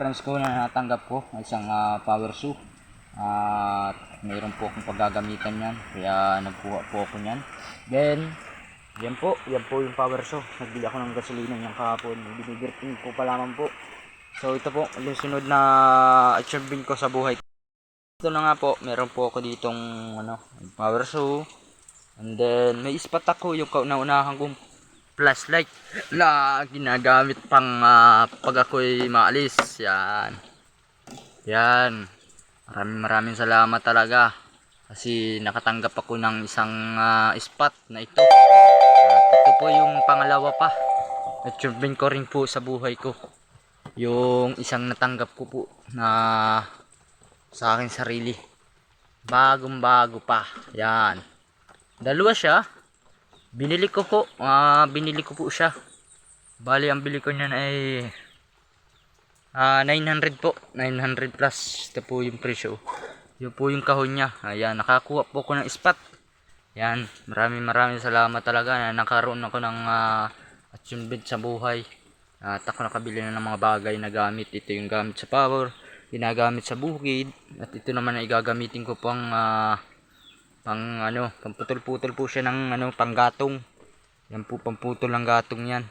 friends ko na natanggap ko isang ah, power shoe. At mayroon po akong paggagamitan yan. Kaya nagkuha po ako niyan. Then, yan po. Yan po yung power shoe. Nagbili ako ng gasolina niyang kahapon. Binibirting ko pa lamang po. So ito po, yung sunod na achievement ko sa buhay. Ito na nga po, meron po ako ditong ano, power shoe. And then, may ispat ako yung kauna-unahan kong flashlight na ginagamit pang ah, pag ako'y maalis. Yan. Yan. Maraming maraming salamat talaga. Kasi nakatanggap ako ng isang ah, spot na ito. At ito po yung pangalawa pa. Achievement ko rin po sa buhay ko. Yung isang natanggap ko po na sa akin sarili. Bagong bago pa. Yan. Dalawa siya. Binili ko po. ah binili ko po siya. Bali, ang bili ko niyan ay ah 900 po. 900 plus. Ito po yung presyo. Yun po yung kahon niya. Ayan, nakakuha po ko ng spot. Yan, maraming maraming salamat talaga na nakaroon ako ng uh, achievement sa buhay. At ako nakabili na ng mga bagay na gamit. Ito yung gamit sa power, ginagamit sa bukid. At ito naman ay gagamitin ko pang ah, pang ano, pamputol-putol po siya ng ano, panggatong. Yan po pamputol ng gatong yan.